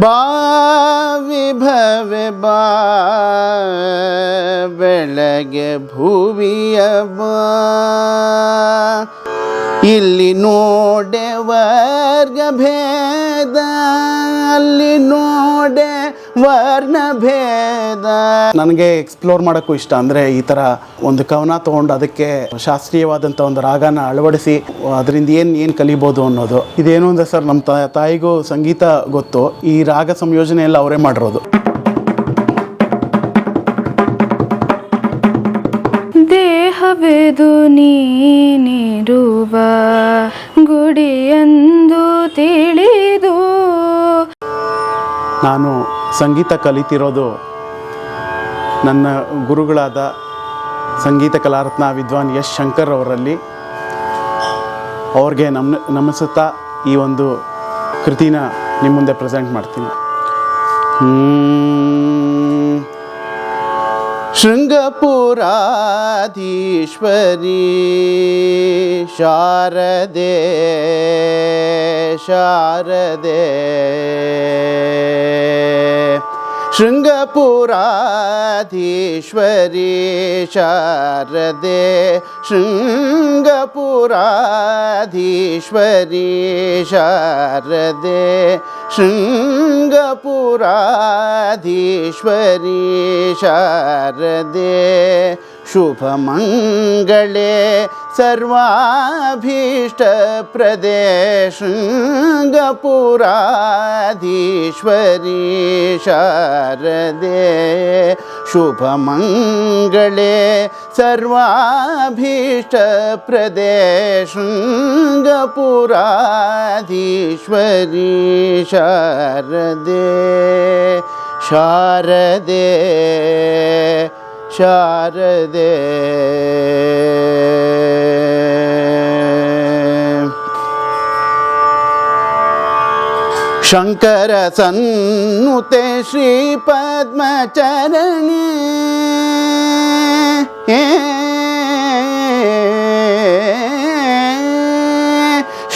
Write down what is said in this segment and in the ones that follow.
ಬಾ ವಿಭವೆ ಬಾ ಬೆಳಗ್ಗೆ ಭುವಿಯ ಬಾ. ಇಲ್ಲಿ ನೋಡೆ ವರ್ಗ ಭೇದ ಅಲ್ಲಿ ನೋಡೆ ವರ್ಣ ಭೇದ. ನನಗೆ ಎಕ್ಸ್ಪ್ಲೋರ್ ಮಾಡೋಕ್ಕೂ ಇಷ್ಟ. ಅಂದರೆ ಈ ಥರ ಒಂದು ಕವನ ತೊಗೊಂಡು ಅದಕ್ಕೆ ಶಾಸ್ತ್ರೀಯವಾದಂಥ ಒಂದು ರಾಗನ ಅಳವಡಿಸಿ ಅದರಿಂದ ಏನು ಏನು ಕಲಿಬೋದು ಅನ್ನೋದು. ಇದೇನು ಅಂದರೆ ಸರ್ ನಮ್ಮ ತಾಯಿಗೂ ಸಂಗೀತ ಗೊತ್ತು. ಈ ರಾಗ ಸಂಯೋಜನೆ ಎಲ್ಲ ಅವರೇ ಮಾಡಿರೋದು. ದೇಹವೆದು ನೀನಿರುವ ಗುಡಿಯಂದು ತಿಳಿದು ನಾನು ಸಂಗೀತ ಕಲಿತಿರೋದು ನನ್ನ ಗುರುಗಳಾದ ಸಂಗೀತ ಕಲಾರತ್ನ ವಿದ್ವಾನ್ ಯಶ್ ಶಂಕರ್ ಅವರಲ್ಲಿ. ಅವ್ರಿಗೆ ನಮ್ಮ ನಮಿಸುತ್ತಾ ಈ ಒಂದು ಕೃತಿನ ನಿಮ್ಮ ಮುಂದೆ ಪ್ರೆಸೆಂಟ್ ಮಾಡ್ತೀನಿ. शृङ्गपुराधीश्वरी शारदे शारदे शृङ्गपुराधिश्व शारदे शृङ्गपुराधीश्वरी शारदे शृङ्गपुराधीश्वरी शारदे शुभमङ्गले सर्वाभीष्टप्रदेशङ्गपुराधीश्वरी शारदे शुभमङ्गले सर्वाभीष्टप्रदेशङ्गपुराधीश्वरी शारदे शारदे शारदे। शङ्करसन्नुते श्रीपद्मचरणे।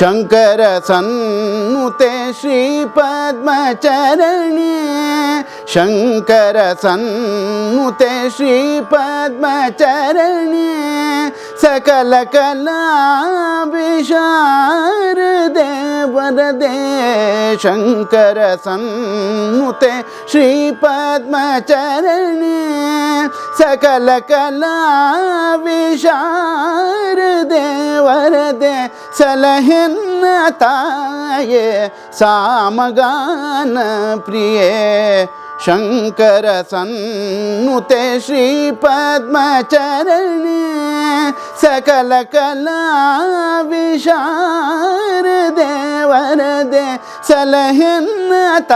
शङ्करसन्नुते श्रीपद्मचरणे। शङ्करसन्मुते श्रीपद्मचरणे ते वरदे शङ्करसन्मुते श्रीपद्मचरणे सकलकलाविशारदे वरदे शङ्कर सामगानप्रिये शङ्करसन्नुते श्रीपद्मचरणे सकलकला विषारदे वरदे सलहिताये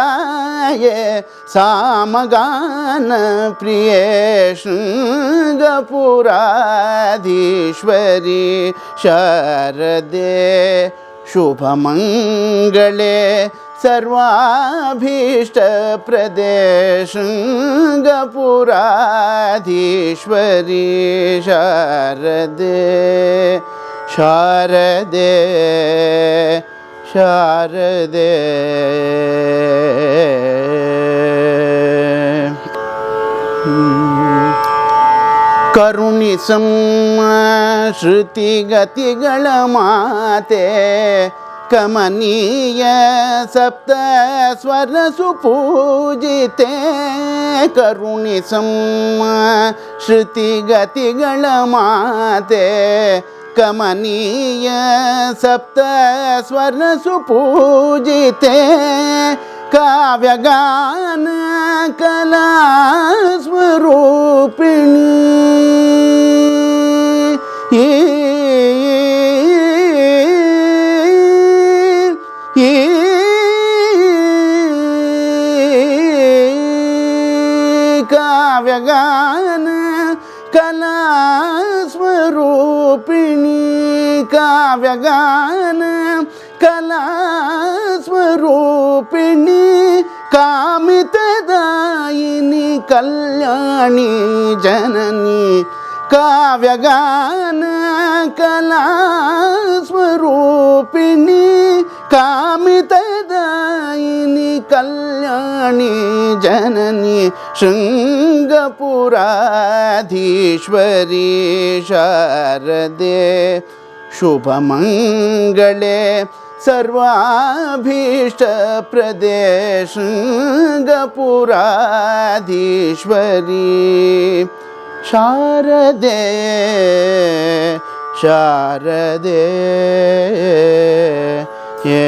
सामगानप्रिये शृङ्गपुराधीश्वरी पुराधीश्वरी शरदे शुभमङ्गळे सर्वाभीष्टप्रदेशङ्गपुराधीश्वरी शारदे शारदे। शारदे करुणिसंश्रुतिगतिगणमा ते ಸಾಮಗಾನ ಪ್ರಿಯೇ ಶಂಕರ ಸನ್ನುತೆ ಶ್ರೀ ಪದ್ಮಚರಣಿ ಸಕಲ ಕಲಾ ವಿಶಾರದೆ ವರದೆ ಸಲಹೆನ್ನ ತಾಯೇ ಸಾಮಗಾನ ಪ್ರಿಯೇ ಶೃಂಗಪುರಾಧೀಶ್ವರಿ ಶಾರದೆ ಶುಭಮಂಗಳೇ ಸರ್ವಾಭೀಷ್ಟಪ್ರದೇ ಶೃಂಗಪುರಾಧೀಶ್ವರಿ ಶಾರದೆ ಶಾರದೆ ಶಾರದೆ ಕರುಣಿಸಮ್ಮ ಶ್ರುತಿಗತಿಗಳ ಮಾತೆ ಕಮನೀಯ ಸಪ್ತ ಸ್ವರ ಸುಪೂಜಿತೆ ಕರುಣಿಸಮ್ಮ ಶ್ರುತಿಗತಿಗಳ ಮಾತೆ ಕಮನೀಯ ಸಪ್ತ ಸ್ವರ ಸುಪೂಜಿತೆ ಕಾವ್ಯಗಾನ ಕಲಾ ಸ್ವರೂಪಿಣಿ ಈ ಈ ಕಾವ್ಯಗಾನ ಕಲಾ ಸ್ವರೂಪಿಣಿ ಕಾವ್ಯಗಾನ ಕಲಾ ಸ್ವರೂಪಿಣಿ ಕಾಮಿತದಾಯಿನಿ ಕಲ್ಯಾಣಿ ಜನನಿ ಕಾವ್ಯಗಾನ ಕಲಾ ಸ್ವರೂಪಿಣಿ கல்யாணி ஜனனி शृङ्गपुराधीश्वरी शारदे शुभमङ्गले सर्वाभीष्टप्रदे शृङ्गपुराधीश्वरी शारदे शारदे ये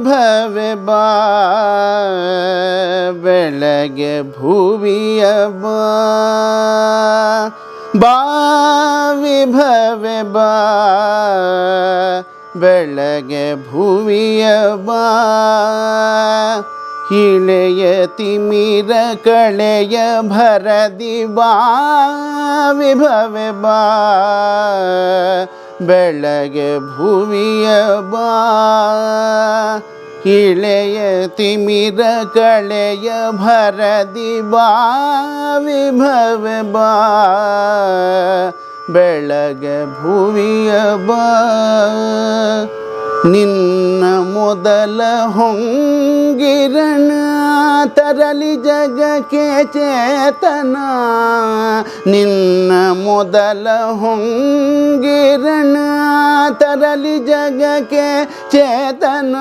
ವಿಭವೆ ಬಾ, ಬೆಳಗ್ಗೆ ಭುವಿಯ ಬಾ. ವಿಭವೆ ಬೆಳಗ್ಗೆ ಭುವಿಯ ಬಾ. ತಿಮಿರ ಕಳೆಯ ಭರದಿ ಬಾ ವಿಭವೆ ಬಾ. ಬೆಳಗ್ಗೆ ಭೂಮಿಯ ಬಾ ಇಳೆಯ ತಿಮಿರ ಕಳೆಯ ಭರದಿ ಬಾ ವಿಭವೆ ಬಾ. ಬೆಳಗ್ಗೆ ಭೂಮಿಯ ಬಾ ನಿನ್ನ ಮೊದಲ ಹೊಂಗಿರಣ ತರಲಿ ಜಗಕ್ಕೆ ಚೇತನ. ನಿನ್ನ ಮೊದಲ ಹೊಂಗಿರಣ ತರಲಿ ಜಗಕ್ಕೆ ಚೇತನ.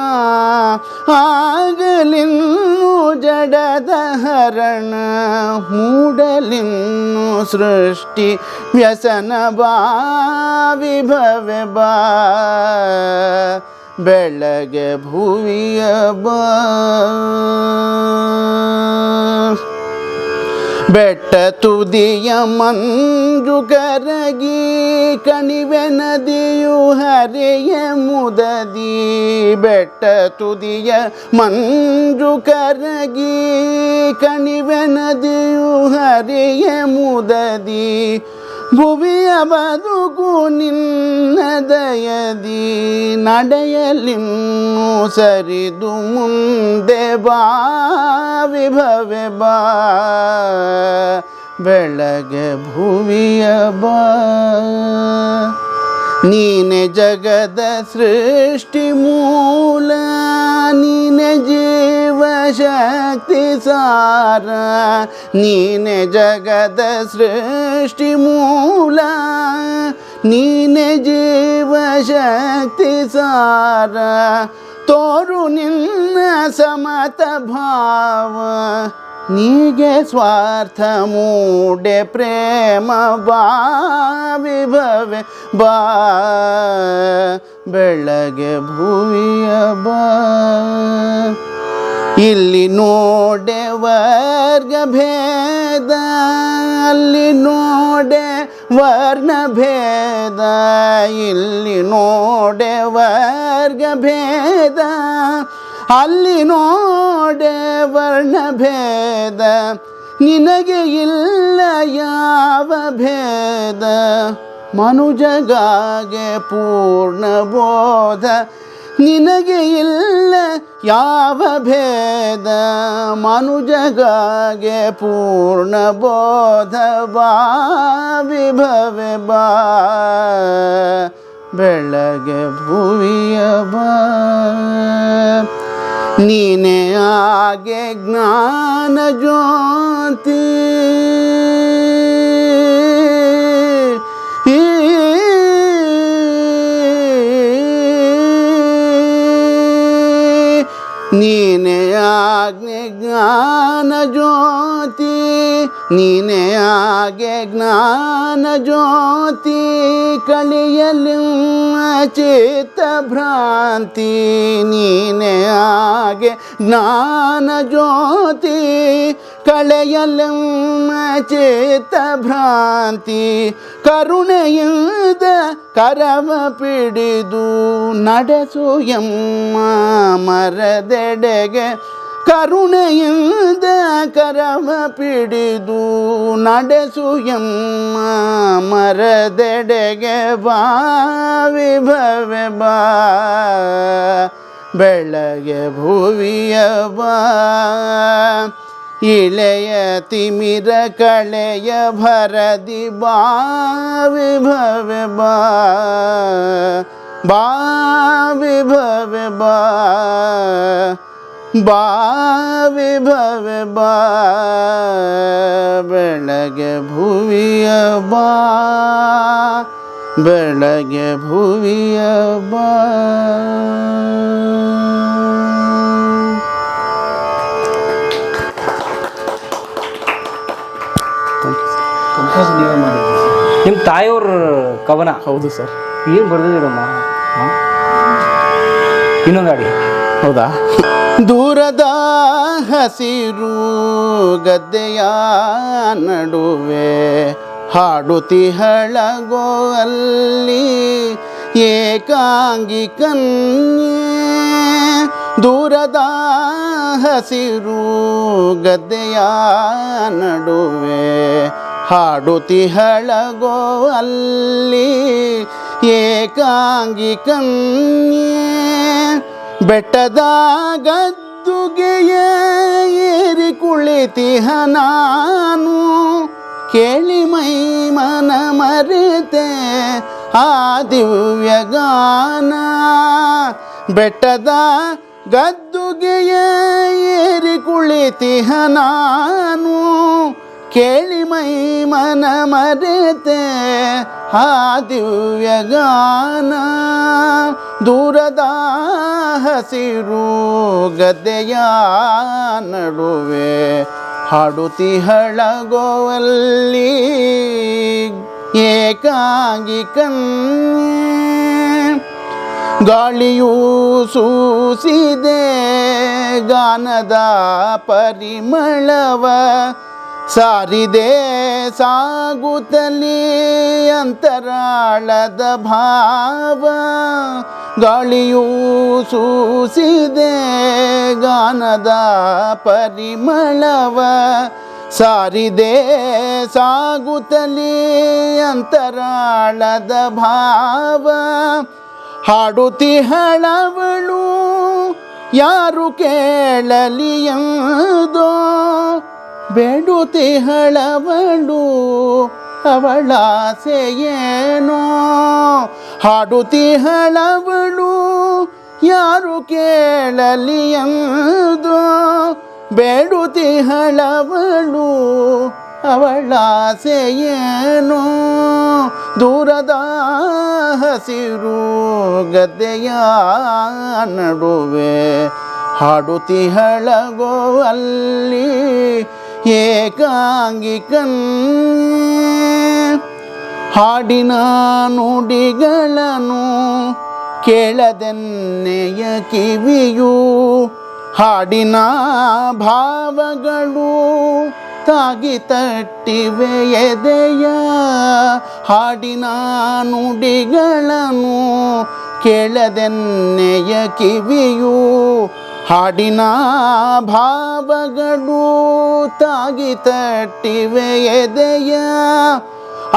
ಆಗಲಿನ್ನು ಜಡದ ಹರಣ, ಮೂಡಲಿನ್ನು ಸೃಷ್ಟಿ, ವ್ಯಸನ ಬಾ ವಿಭವೆ ಬಾ. ಬೆಳಗ್ಗೆ ಭುವಿಯ ಬೆಟ್ಟ ತುದಿಯ ಮಂಜು ಕರಗಿ, ಕಣಿವೆ ನದಿಯು ಹರೆಯ ಮುದದಿ. ಬೆಟ್ಟ ತುದಿಯ ಮಂಜು ಕರಗಿ, ಕಣಿವೆ ನದಿಯು ಹರೆಯ ಮುದದಿ. ಭುವಿಯ ಬದುಕು ನಿನ್ನ ದಯದಿ ನಡೆಯಲಿನ್ನು ಸರಿದು ಮುಂದೆ ಬಾ ವಿಭವೆ ಬಾ. ಬೆಳಗ್ಗೆ ಭುವಿಯ ಬಾ. ನೀನೆ ಜಗದ ಸೃಷ್ಟಿ ಮೂಲ ನೀನೆ ಜೀವ ಶಕ್ತಿ ಸಾರ ನೀನೆ ಜಗದ ಸೃಷ್ಟಿ ಮೂಲ ನೀನೆ ಜೀವ ಶಕ್ತಿ ಸಾರ ತೋರು ನಿನ್ನ ಸಮತ ಭಾವ ನೀಗೆ ಸ್ವಾರ್ಥ ಮೂಡೆ ಪ್ರೇಮ ಬಾ ವಿಭವೆ ಬಾ. ಬೆಳಗ್ಗೆ ಭೂವಿಯ ಬಾ. ಇಲ್ಲಿ ನೋಡೆ ವರ್ಗ ಭೇದ, ಅಲ್ಲಿ ನೋಡೆ ವರ್ಣ ಭೇದ, ಇಲ್ಲಿ ನೋಡೆ ವರ್ಗ ಭೇದ. ಅಲ್ಲಿ ನೋಡೆ ವರ್ಣ ಭೇದ. ನಿನಗೆ ಇಲ್ಲ ಯಾವ ಭೇದ. ಮನುಜಗಾಗೆ ಪೂರ್ಣ ಬೋಧ. ನಿನಗೆ ಇಲ್ಲ ಯಾವ ಭೇದ. ಮನುಜಗಾಗೆ ಪೂರ್ಣ ಬೋಧ. ಬಾ ವಿಭವೆ ಬಾ. ಬೆಳಗ್ಗೆ ಭುವಿಯ ಬಾ. ನೀನೆ ಆಗೆ ಜ್ಞಾನ ಜ್ಯೋತಿ. ನೀನೆ ಆಜ್ಞೆ ಜ್ಞಾನ ಜ್ಯೋತಿ ನೀನೆಯಾಗೆ ಜ್ಞಾನ ಜ್ಯೋತಿ ಕಲಿಯಲು ಚಿತ್ತ ಭ್ರಾಂತಿ ನೀನೆಯಾಗೆ ಜ್ಞಾನ ಜ್ಯೋತಿ ಕಳೆಯಲು ಚಿತ್ತ ಭ್ರಾಂತಿ ಕರುಣೆಯಿಂದ ಕರವ ಪಿಡಿದು ನಡೆಸು ಎಮ್ಮ ಮರದೆಡೆಗೆ ಕರುಣೆಯಿಂದ ಕರವ ಪಿಡಿದು ನಡೆಸು ಎಮ್ಮ ಮರದೆಡೆಗೆ ಬಾ ವಿಭವೆ ಬಾ ಬೆಳಗ್ಗೆ ಭುವಿಯ ಬಾ ಇಳೆಯ ತಿಮಿರ ಕಳೆಯ ಭರದಿ ಬಾವಿ ಭವೆ ಬಾ. ಬಾವಿ ಭವೆ ಬಾವಿ ಭವೆ ಬೆಳಗ್ಗೆ ಭುವಿಯ ಬಾ. ಬೆಳಗ್ಗೆ ಭುವಿಯ ಬಾ. ಕಂಪೋಸ್ ನೀವೇ ಮಾಡಿದ್ರಿ. ನಿಮ್ಮ ತಾಯಿಯವ್ರ ಕವನ? ಹೌದು ಸರ್. ಏನು ಬರೆದಿದ್ದೀರಮ್ಮ? ಇನ್ನೊಂದು ಗಾಡಿ ಹೌದಾ? ದೂರದ ಹಸಿರು ಗದ್ದೆಯ ನಡುವೆ ಹಾಡುತಿಹಳಗೋ ಅಲ್ಲಿ ಏಕಾಂಗಿ ಕನ್ಯೆ ದೂರದ ಹಸಿರು ಗದ್ದೆಯ ನಡುವೆ ಹಾಡುತ್ತಿಹಳಗೋ ಅಲ್ಲಿ ಏಕಾಂಗಿ ಕನ್ಯೆ. ಬೆಟ್ಟದ ಗದ್ದುಗೆಯ ಏರಿ ಕುಳಿತಿಹ ನಾನು ಕೇಳಿ ಮೈ ಮನ ಮರೆತೆ ಆ ದಿವ್ಯ ಗಾನ. ಬೆಟ್ಟದ ಗದ್ದುಗೆಯ ಏರಿ ಕುಳಿತಿಹ ನಾನು ಕೇಳಿ ಮೈ ಮನ ಮರೆತೆ ಹಾ ದಿವ್ಯ ಗಾನ. ದೂರದ ಹಸಿರು ಗದ್ದೆಯ ನಡುವೆ ಹಾಡುತ್ತಿಹಳಗೋವಲ್ಲಿ ಏಕಾಂಗಿ ಕನ್ಯೆ ಗಾಳಿಯೂ ಸೂಸಿದೆ ಗಾನದ ಪರಿಮಳವ ಸಾರಿದೆ ಸಾಗುತ್ತಲಿ ಅಂತರಾಳದ ಭಾವ, ಗಾಳಿಯೂ ಸೂಸಿದೆ ಗಾನದ ಪರಿಮಳವ. ಸಾರಿದೆ ಸಾಗುತ್ತಲಿ ಅಂತರಾಳದ ಭಾವ ಹಾಡುತ್ತಿಹಳವಳು ಯಾರು ಕೇಳಲಿ ಎಂದೋ. ಬೇಡುತ್ತಿಹಳವಳು ಹಾಡುತಿ ಹಾಡುತ್ತಿಹಳವಳು ಯಾರು ಕೇಳಲಿ ಎಂದೋ? ಬೇಡುತ್ತಿಹಳವಳು ಅವಳಾಸೆಯೇನೋ ದೂರದ ಹಸಿರು ಗದ್ದೆಯ ನಡುವೆ ಹಾಡುತ್ತಿಹಳಗೋ ಅಲ್ಲಿ? ಏಕಾಂಗಿ ಕನ್ಯೆ ಹಾಡಿನ ನುಡಿಗಳನ್ನು ಕೇಳದೆನ್ನೆಯ ಕಿವಿಯು ಹಾಡಿನ ಭಾವಗಳು ತಾಗಿ ತಟ್ಟಿವೆ ಎದೆಯ. ಹಾಡಿನ ನುಡಿಗಳನ್ನು ಕೇಳದೆನ್ನೆಯ ಕಿವಿಯು ಹಾಡಿನ ಭಾವಗಳು ತಾಗಿ ತಟ್ಟಿವೆ ಎದೆಯ.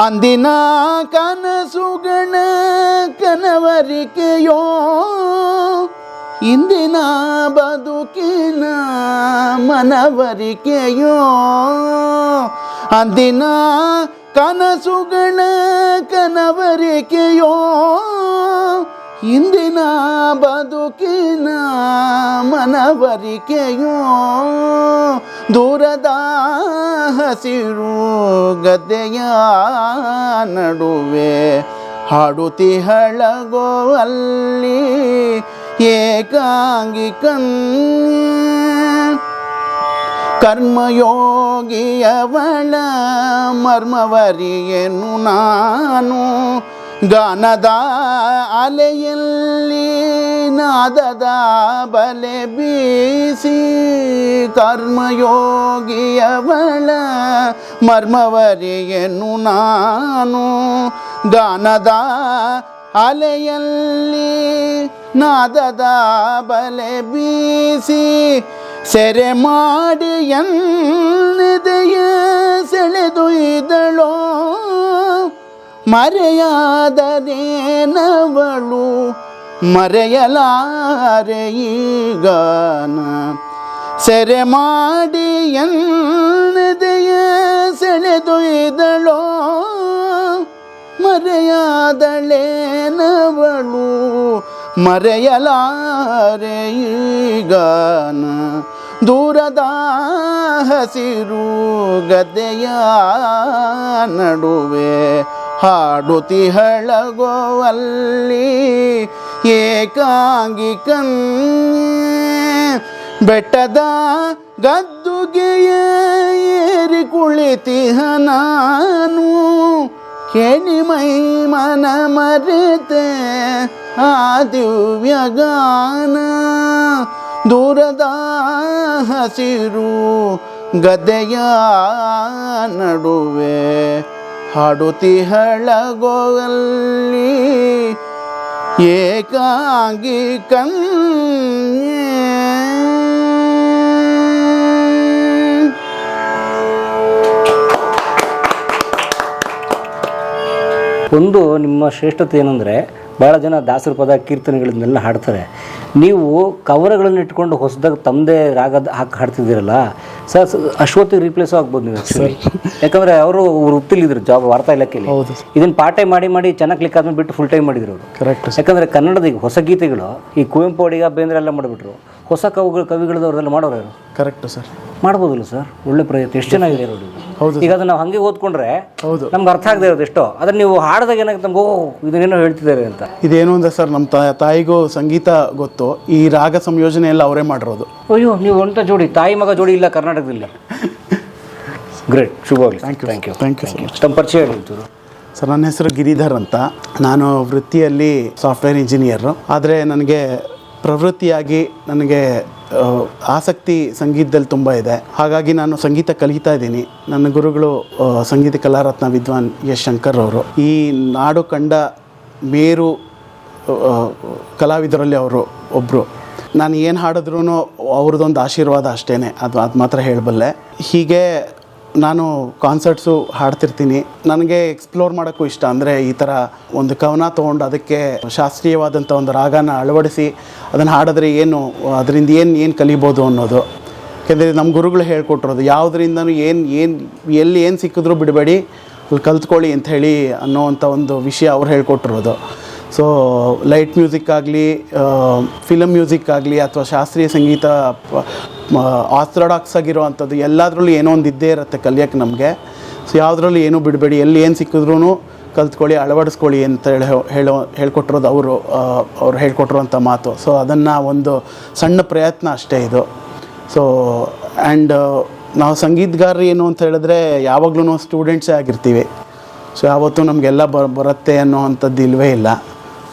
ಅಂದಿನ ಕನಸುಗಳ ಕನವರಿಕೆಯೋ ಇಂದಿನ ಬದುಕಿನ ಮನವರಿಕೆಯೋ. ಅಂದಿನ ಕನಸುಗಳ ಕನವರಿಕೆಯೋ ಇಂದಿನ ಬದುಕಿನ ಮನವರಿಕೆಯೋ ದೂರದ ಹಸಿರು ಗದ್ದೆಯ ನಡುವೆ ಹಾಡುತಿಹಳಗೋ ಅಲ್ಲಿ ಏಕಾಂಗಿ ಕರ್ಮಯೋಗಿಯವಳ ಮರ್ಮವರಿಯೇನು ನಾನು. ಗಾನದ ಅಲೆಯಲ್ಲಿ ನಾದದ ಬಲೆ ಬೀಸಿ ಕರ್ಮಯೋಗಿಯವಳ ಮರ್ಮವರಿಯೇನು ನಾನು ಗಾನದ ಅಲೆಯಲ್ಲಿ ನಾದದ ಬಲೆ ಬೀಸಿ ಸೆರೆ ಮಾಡಿ ಎನ್ನೆದೆಯ ಸೆಳೆದೊಯ್ದಳೋ ಮರೆಯಾದರೇನವಳು ಮರೆಯಲಾರೆ ಗಾನ ಸೆರೆ ಮಾಡಿ ಎನ್ನದೆಯ ಸೆಳೆದೊಯ್ದಳೋ ಮರೆಯಾದಳೇನವಳು? ಮರೆಯಲಾರೆ ಈಗಾನ ದೂರದ ಹಸಿರು ಗದ್ದೆಯ ನಡುವೆ ಹಾಡುತ್ತಿಹಳಗೋವಲ್ಲಿ ಏಕಾಂಗಿ ಕನ್ಯೆ ಬೆಟ್ಟದ ಗದ್ದುಗೆಯ ಏರಿ ಕುಳಿತಿಹ ನಾನು ಕೇಳಿ ಮೈ ಮನ ಮರೆತೆ ಆ ದಿವ್ಯಗಾನ ದೂರದ ಹಸಿರು ಗದೆಯ ನಡುವೆ ಹಾಡುತ್ತಿಹಳಗೋಗಲ್ಲಿ ಏಕಾಂಗಿ ಕನ್ಯೆ ಒಂದು ನಿಮ್ಮ ಶ್ರೇಷ್ಠತೆ ಏನಂದರೆ ಭಾಳ ಜನ ದಾಸರ ಪದ ಕೀರ್ತನೆಗಳನ್ನೆಲ್ಲ ಹಾಡ್ತಾರೆ. ನೀವು ಕವರಗಳನ್ನು ಇಟ್ಕೊಂಡು ಹೊಸದಾಗಿ ತಮ್ಮದೇ ರಾಗದ ಹಾಕಿ ಹಾಡ್ತಿದ್ದೀರಲ್ಲ ಸರ್ ಅಶ್ವತ್ಥಿಗೆ ರಿಪ್ಲೇಸ್ ಆಗ್ಬೋದು ನೀವು actually. ಯಾಕಂದ್ರೆ ಅವರು ವೃತ್ತಿಲಿದ್ರು ಜಾಬ್ ವಾರ್ತಾ ಇಲಾಖೆಯಲ್ಲಿ ಹೌದು. ಇದನ್ನ ಪಾರ್ಟ್ ಟೈಮ್ ಮಾಡಿ ಮಾಡಿ ಚೆನ್ನಾಗಿ ಕ್ಲಿಕ್ ಆದ್ಮೇಲೆ ಬಿಟ್ಟು ಫುಲ್ ಟೈಮ್ ಮಾಡಿದ್ರು ಅವರು. ಕರೆಕ್ಟ್ ಯಾಕಂದ್ರೆ ಕನ್ನಡದ ಈಗ ಹೊಸ ಗೀತೆಗಳು ಈ ಕುವೆಂಪು ಅಡಿಗ ಬೇಂದ್ರೆ ಎಲ್ಲ ಮಾಡಿಬಿಟ್ರು. ಹೊಸ ಕವಿಗಳು ಕವಿಗಳದವ್ರೆಲ್ಲ ಮಾಡೋರು ಕರೆಕ್ಟ್ ಸರ್ ಮಾಡ್ಬೋದಲ್ಲ ಸರ್ ಒಳ್ಳೆ ಪ್ರಯತ್ನ ಎಷ್ಟು ಚೆನ್ನಾಗಿದೆ ನೋಡಿ ಹೌದು. ಈಗ ಅದನ್ನ ನಾವು ಹಾಗೆ ಓದ್ಕೊಂಡ್ರೆ ಹೌದು. ನಮ್ಗೆ ಅರ್ಥ ಆಗದೆ ಇರೋದು ಎಷ್ಟೋ. ಅದನ್ನ ನೀವು ಹಾಡಿದಾಗ ಏನಾಗುತ್ತೆ ನಮ್ಗೆ ಓ ಇದನ್ನೇನೋ ಹೇಳ್ತಿದ್ದಾರೆ ಅಂತ. ಇದೇನು ಅಂದ್ರೆ ಸರ್ ನಮ್ಮ ತಾಯಿಗೂ ಸಂಗೀತ ಗೊತ್ತು ಈ ರಾಗ ಸಂಯೋಜನೆ ಎಲ್ಲ ಅವರೇ ಮಾಡಿರೋದು. ಅಯ್ಯೋ ನೀವು ಅಂತ ಜೋಡಿ ತಾಯಿ ಮಗ ಜೋಡಿ ಇಲ್ಲ ಕರ್ನಾಟಕದಲ್ಲಿ. ಗ್ರೇಟ್ ಶುಭವಾಗಲಿ thank you thank you thank you ತಮ್ಮ ಪರಿಚಯ ಹೇಳಿ ಸರ್ ನನ್ನ ಹೆಸರು ಗಿರಿಧರ್ ಅಂತ. ನಾನು ವೃತ್ತಿಯಲ್ಲಿ ಸಾಫ್ಟ್ವೇರ್ ಇಂಜಿನಿಯರು ಆದರೆ ನನಗೆ ಪ್ರವೃತ್ತಿಯಾಗಿ ನನಗೆ ಆಸಕ್ತಿ ಸಂಗೀತದಲ್ಲಿ ತುಂಬ ಇದೆ. ಹಾಗಾಗಿ ನಾನು ಸಂಗೀತ ಕಲಿತಾ ಇದ್ದೀನಿ. ನನ್ನ ಗುರುಗಳು ಸಂಗೀತ ಕಲಾರತ್ನ ವಿದ್ವಾನ್ ಎಸ್ ಶಂಕರ್ ಅವರು ಈ ನಾಡು ಕಂಡ ಮೇರು ಕಲಾವಿದರಲ್ಲಿ ಅವರು ಒಬ್ಬರು ನಾನು ಏನು ಹಾಡಿದ್ರೂ ಅವ್ರದ್ದೊಂದು ಆಶೀರ್ವಾದ ಅಷ್ಟೇ ಅದು ಅದು ಮಾತ್ರ ಹೇಳಬಲ್ಲೆ. ಹೀಗೆ ನಾನು ಕಾನ್ಸರ್ಟ್ಸು ಹಾಡ್ತಿರ್ತೀನಿ. ನನಗೆ ಎಕ್ಸ್ಪ್ಲೋರ್ ಮಾಡೋಕ್ಕೂ ಇಷ್ಟ. ಅಂದರೆ ಈ ಥರ ಒಂದು ಕವನ ತೊಗೊಂಡು ಅದಕ್ಕೆ ಶಾಸ್ತ್ರೀಯವಾದಂಥ ಒಂದು ರಾಗನ ಅಳವಡಿಸಿ ಅದನ್ನು ಹಾಡಿದ್ರೆ ಏನು, ಅದರಿಂದ ಏನು ಏನು ಕಲಿಬೋದು ಅನ್ನೋದು. ಯಾಕೆಂದರೆ ನಮ್ಮ ಗುರುಗಳು ಹೇಳ್ಕೊಟ್ಟಿರೋದು, ಯಾವುದರಿಂದನೂ ಏನು ಏನು, ಎಲ್ಲಿ ಏನು ಸಿಕ್ಕಿದ್ರೂ ಬಿಡಬೇಡಿ, ಅಲ್ಲಿ ಕಲ್ತ್ಕೊಳ್ಳಿ ಅಂತ ಹೇಳಿ ಅನ್ನೋವಂಥ ಒಂದು ವಿಷಯ ಅವ್ರು ಹೇಳ್ಕೊಟ್ಟಿರೋದು. ಸೊ ಲೈಟ್ ಮ್ಯೂಸಿಕ್ ಆಗಲಿ ಫಿಲಮ್ ಮ್ಯೂಸಿಕ್ ಆಗಲಿ ಅಥವಾ ಶಾಸ್ತ್ರೀಯ ಸಂಗೀತ ಆರ್ಥೋಡಾಕ್ಸ್ ಆಗಿರೋವಂಥದ್ದು ಎಲ್ಲದರಲ್ಲೂ ಏನೋ ಒಂದು ಇದ್ದೇ ಇರುತ್ತೆ ಕಲಿಯೋಕ್ಕೆ ನಮಗೆ. ಸೊ ಯಾವುದ್ರಲ್ಲೂ ಏನೂ ಬಿಡಬೇಡಿ, ಎಲ್ಲಿ ಏನು ಸಿಕ್ಕಿದ್ರೂ ಕಲ್ತ್ಕೊಳ್ಳಿ, ಅಳವಡಿಸ್ಕೊಳ್ಳಿ ಅಂತ ಹೇಳಿ ಹೇಳೋ, ಹೇಳ್ಕೊಟ್ಟಿರೋದು ಅವರು ಅವ್ರು ಹೇಳ್ಕೊಟ್ಟಿರೋಂಥ ಮಾತು. ಸೊ ಅದನ್ನು ಒಂದು ಸಣ್ಣ ಪ್ರಯತ್ನ ಅಷ್ಟೇ ಇದು. ಸೊ ಆ್ಯಂಡ್ ನಾವು ಸಂಗೀತಗಾರರು ಏನು ಅಂತ ಹೇಳಿದ್ರೆ ಯಾವಾಗಲೂ ಸ್ಟೂಡೆಂಟ್ಸೇ ಆಗಿರ್ತೀವಿ. ಸೊ ಯಾವತ್ತೂ ನಮಗೆಲ್ಲ ಬ, ಬರುತ್ತೆ ಅನ್ನೋವಂಥದ್ದು ಇಲ್ಲವೇ ಇಲ್ಲ.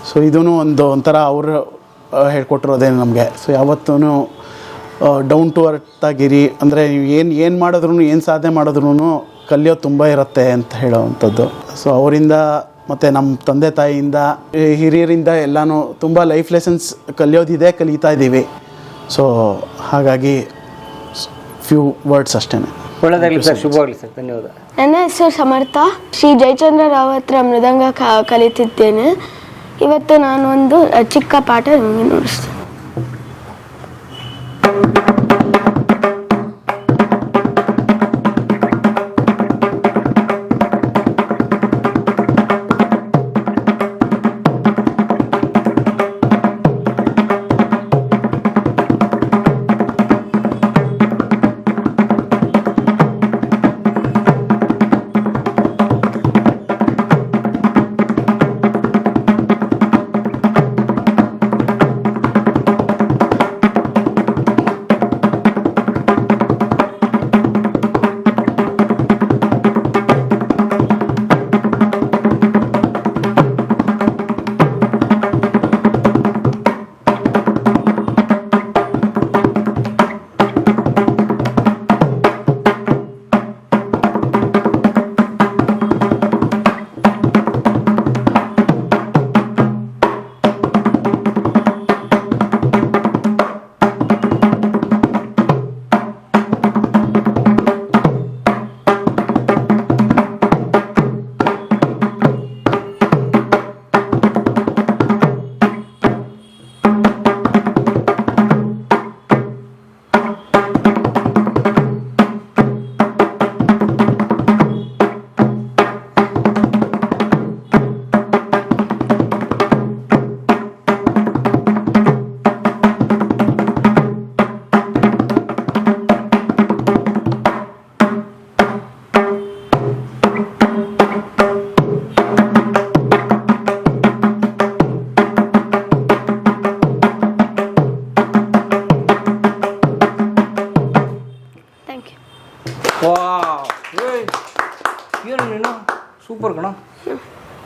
ಸೊ ಇದೂ ಒಂದು ಒಂಥರ ಅವರು ಹೇಳ್ಕೊಟ್ಟಿರೋದೇ ನಮಗೆ. ಸೊ ಯಾವತ್ತೂ ಡೌನ್ ಟು ಅರ್ತ್ ಆಗಿರಿ ಅಂದರೆ ನೀವು ಏನು ಏನು ಮಾಡಿದ್ರು ಏನು ಸಾಧನೆ ಮಾಡಿದ್ರು ಕಲಿಯೋದು ತುಂಬ ಇರುತ್ತೆ ಅಂತ ಹೇಳೋವಂಥದ್ದು. ಸೊ ಅವರಿಂದ ಮತ್ತು ನಮ್ಮ ತಂದೆ ತಾಯಿಯಿಂದ ಈ ಹಿರಿಯರಿಂದ ಎಲ್ಲನೂ ತುಂಬ ಲೈಫ್ ಲೆಸನ್ಸ್ ಕಲಿಯೋದಿದೆ ಕಲಿತಾ ಇದ್ದೀವಿ ಸೊ ಹಾಗಾಗಿ ಫ್ಯೂ ವರ್ಡ್ಸ್ ಅಷ್ಟೇ ಒಳ್ಳೆದಾಗಲಿ ಸರ್ ಶುಭವಾಗಲಿ ಸರ್ ಧನ್ಯವಾದ. ನನ್ನ ಹೆಸರು ಸಮರ್ಥ. ಶ್ರೀ ಜಯಚಂದ್ರ ರಾವ್ ಹತ್ರ ಮೃದಂಗ ಕಲಿತಿದ್ದೇನೆ. ಇವತ್ತು ನಾನು ಒಂದು ಚಿಕ್ಕ ಪಾಠ ನಿಮಗೆ ನುಡಿಸ್ತೀನಿ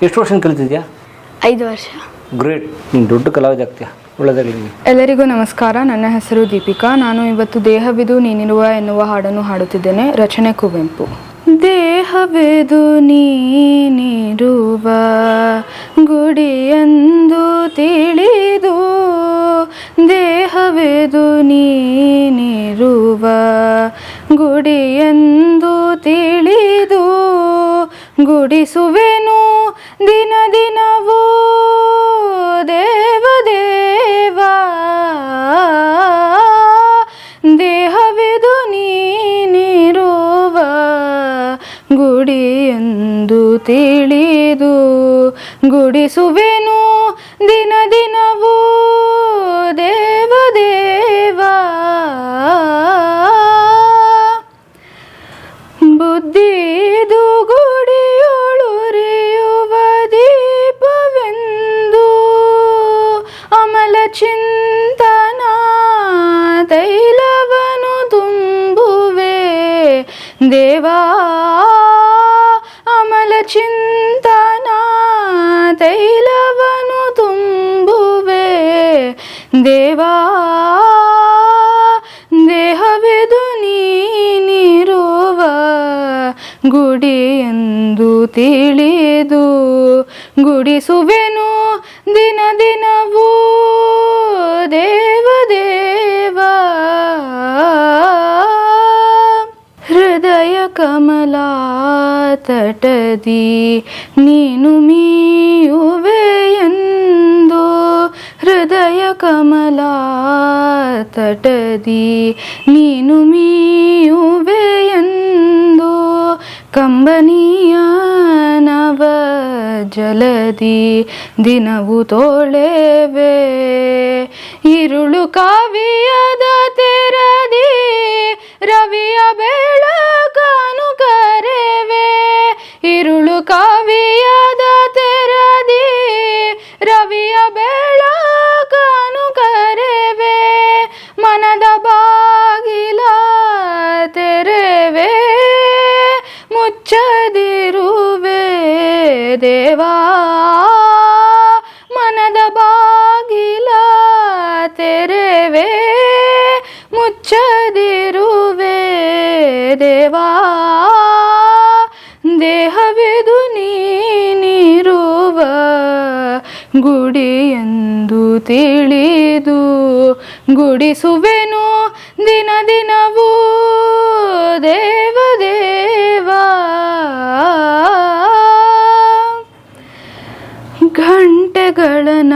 ಎಷ್ಟು ವರ್ಷ ಕಲಿತಿದ್ಯಾ? ಐದು ವರ್ಷ. ಗ್ರೇಟ್ ನೀನು ದೊಡ್ಡ ಕಲಾವಿದ ಆಗ್ತೀಯ ಒಳ್ಳೆದಾಗಲಿ ಎಲ್ಲರಿಗೂ ನಮಸ್ಕಾರ. ನನ್ನ ಹೆಸರು ದೀಪಿಕಾ. ನಾನು ಇವತ್ತು ದೇಹವಿದು ನೀನಿರುವ ಎನ್ನುವ ಹಾಡನ್ನು ಹಾಡುತ್ತಿದ್ದೇನೆ. ರಚನೆ ಕುವೆಂಪು. ದೇಹವಿದು ನೀನಿರುವ ಗುಡಿಯಂದು ತಿಳಿದು ದೇಹವಿದು ನೀನಿರುವ ಗುಡಿಯಂದು ತಿಳಿದು ಗುಡಿಸುವೆನು ದಿನ ದಿನವೂ ದೇವ ದೇವ. ದೇಹವಿದು ಗುಡಿ ಎಂದು ತಿಳಿದು ಗುಡಿಸುವೆನು ದೇವಾ, ಅಮಲ ಚಿಂತನ ತೈಲವನು ತುಂಬುವೆ. ದೇವಾ, ದೇಹವೆದು ನೀನಿರುವ ಗುಡಿಯೆಂದು ತಿಳಿದು ಗುಡಿಸುವೆನು ದಿನ ದಿನವೂ. ದೇವದೇವ ಹೃದಯ ಕಮಲ ತಟದಿ ನೀನು ಮೀಯುವೆಯೆಂದು ಹೃದಯ ಕಮಲ ತಟದಿ ನೀನು ಮೀಯುವೆಯೆಂದು ಕಂಬನೀಯ ನವ ಜಲದಿ ದಿನವು ತೋಳೆವೆ. ಇರುಳು ಕಾವಿಯದ ತೆರದಿ ರವಿಯ ಬೆಳಕನು ಕರೆವೆ. ಇರುಳು ಕಾವಿಯದ ತೆರದಿ. ರವಿಯ ಬೆಳಕನು ಕರೆವೆ. ಮನದ ಬಾಗಿಲ ತೆರೆವೆ. ಮುಚ್ಚದಿರುವೆ ದೇವಾ. ತಿಳಿದು ಗುಡಿಸುವೆನು ದಿನ ದಿನವೂ. ದೇವದೇವಾ ಘಂಟೆಗಳನ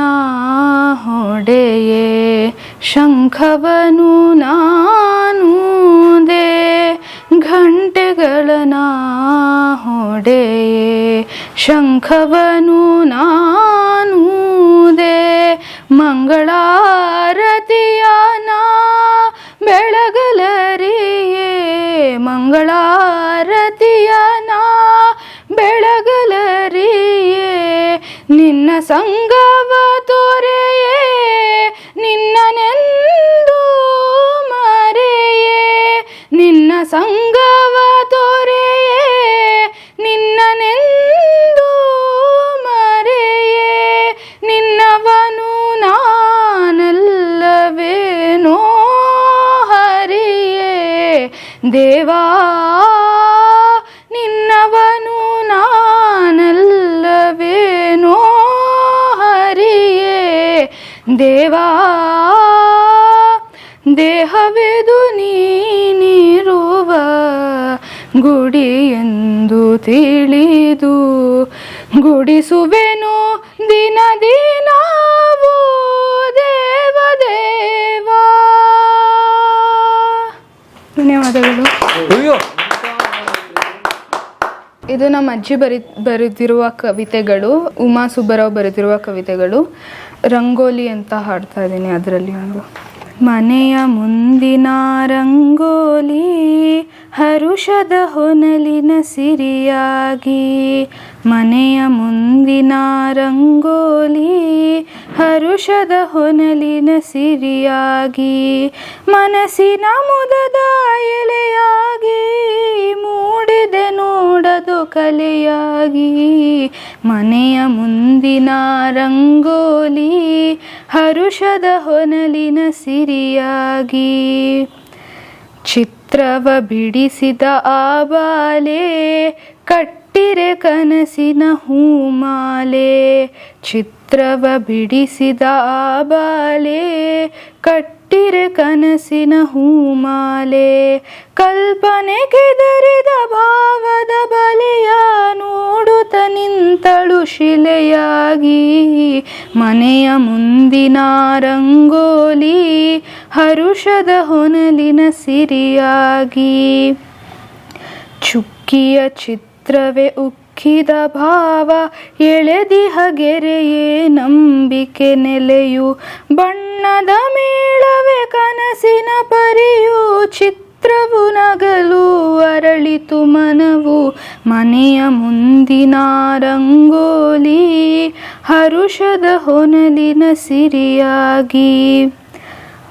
ಹೊಡೆಯೇ ಶಂಖವನು ನಾನುದೆ ಘಂಟೆಗಳನ ಹೊಡೆಯೇ ಶಂಖವನು ನಾನುದೆ ದೇಹವೆದು ನೀನಿರುವ ಎಂದು ತಿಳಿದು ಗುಡಿಸುವೆನು ದಿನ ದಿನವೂ ದೇವದೇವಾ ಧನ್ಯವಾದಗಳು. ಅಯ್ಯೋ. ಇದು ನಮ್ಮ ಅಜ್ಜಿ ಬರಿ ಬರೆದಿರುವ ಕವಿತೆಗಳು ಉಮಾ ಸುಬ್ಬರಾವ್ ಬರೆದಿರುವ ಕವಿತೆಗಳು. ರಂಗೋಲಿ ಅಂತ ಹಾಡ್ತಾ ಇದ್ದೀನಿ ಅದರಲ್ಲಿ ಒಂದು. ಮನೆಯ ಮುಂದಿನ ರಂಗೋಲಿ ಹರುಷದ ಹೊನಲಿನ ಸಿರಿಯಾಗಿ, ಮನೆಯ ಮುಂದಿನ ರಂಗೋಲಿ ಹರುಷದ ಹೊನಲಿನ ಸಿರಿಯಾಗಿ, ಮನಸ್ಸಿನ ಮುದದ ಎಲೆಯಾಗಿ, ಮೂಡಿದೆ ನೋಡದು ಕಲೆಯಾಗಿ, ಮನೆಯ ಮುಂದಿನ ರಂಗೋಲಿ ಹರುಷದ ಹೊನಲಿನ ಸಿರಿಯಾಗಿ. ಚಿತ್ರವ ಬಿಡಿಸಿದ ಆ ಬಾಲೆ ಕಟ್ಟಿರೆ ಕನಸಿನ ಹೂಮಾಲೆ. ಚಿತ್ರವ ಬಿಡಿಸಿದ ಆ ಬಾಲೆ ಕಟ್ಟಿರೆ ಕನಸಿನ ಹೂಮಾಲೆ. ಕಲ್ಪನೆ ಕೆದರಿದ ಭಾವದ ಬಲೆಯ ನೋಡುತ್ತ ನಿಂತಳು ಶಿಲೆಯಾಗಿ. ಮನೆಯ ಮುಂದಿನ ರಂಗೋಲಿ ಹರುಷದ ಹೊನಲಿನ ಸಿರಿಯಾಗಿ. ಚುಕ್ಕಿಯ ಚಿತ್ರವೇ ಉಕ್ಕಿದ ಭಾವ ಎಳೆದಿ ಹಗೆರೆಯೇ ನಂಬಿಕೆ ನೆಲೆಯು ಬಣ್ಣದ ಮೇಳವೇ ಕನಸಿನ ಪರಿಯು ಚಿತ್ರವು ನಗಲು ಅರಳಿತು ಮನವು ಮನೆಯ ಮುಂದಿನ ರಂಗೋಲಿ ಹರುಷದ ಹೊನಲಿನ ಸಿರಿಯಾಗಿ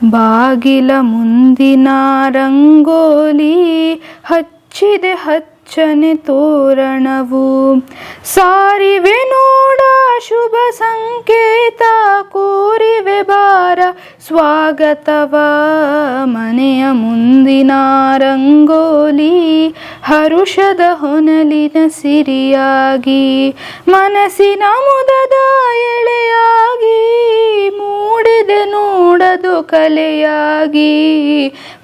ಬಾಗಿಲ ಮುಂದಿನ ರಂಗೋಲಿ ಹಚ್ಚಿದೆ ಹಚ್ಚನೆ ತೋರಣವು. ಸಾರಿವೆ ನೋಡ ಶುಭ ಸಂಕೇತ, ಕೋರಿವೆ ಬಾರ ಸ್ವಾಗತವ. ಮನೆಯ ಮುಂದಿನ ರಂಗೋಲಿ ಹರುಷದ ಹೊನಲಿನ ಸಿರಿಯಾಗಿ. ಮನಸ್ಸಿನ ಮುದದ ಎಳೆಯಾಗಿ. ಮೂಡಿದೆ ನೋಡದು ಕಲೆಯಾಗಿ.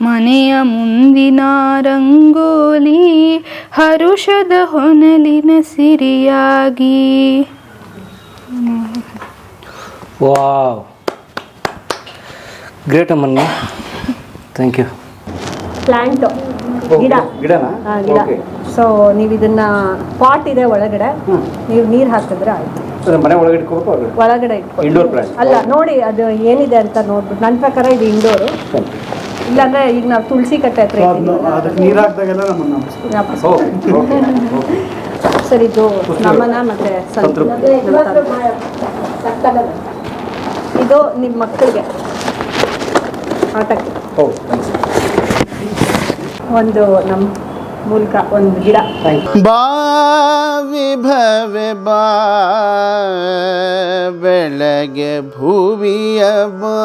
ಮನೆಯ ಮುಂದಿನ ರಂಗೋಲಿ ಹರುಷದ ಹೊನಲಿನ ಸಿರಿಯಾಗಿ. ವಾವ್. ಗ್ರೇಟ್ ಅಮ್ಮನ್ನ ಥ್ಯಾಂಕ್ ಯು ಪ್ಲಾಂಟ್ ಗಿಡ. ಗಿಡನಾ? ಆ, ಗಿಡ. ಸೊ ನೀವು ಇದನ್ನ ಪಾಟ್ ಇದೆ ಒಳಗಡೆ. ನೀವು ನೀರು ಹಾಕಿದ್ರೆ ಆಯ್ತು. ಮನೆ ಒಳಗಡೆ ಇಟ್ಕೋಬೇಕು ಒಳಗಡೆ? ಇಟ್ಕೊಳ್ಳಿ ಇಂಡೋರ್ ಪ್ಲಾಂಟ್ ಅಲ್ಲ ನೋಡಿ ಅದು ಏನಿದೆ ಅಂತ ನೋಡ್ಬಿಟ್ಟು. ನನ್ನ ಪ್ರಕಾರ ಇದು ಇಂಡೋರು ಇಲ್ಲಾಂದ್ರೆ ಈಗ ನಾವು ತುಳಸಿ ಕಟ್ಟೆ ಹತ್ರ ಸರಿ ನೀರು ಹಾಕ್ದಾಗೆಲ್ಲ ನಮ್ಮನ್ನು ಇದು ನಮನ ಮತ್ತೆ ಸಂತ ಇದು ನಿಮ್ಮ ಮಕ್ಕಳಿಗೆ. ಆಟಕ್ಕೆ. ಓ ಒಂದು ನಮ್ಮ ಮೂಲಕ ಒಂದು ಗಿಡ. ಬಾವಿ ಭವೆ ಬಾ ಬೆಳಗ್ಗೆ ಭೂವಿಯ ಬಾ.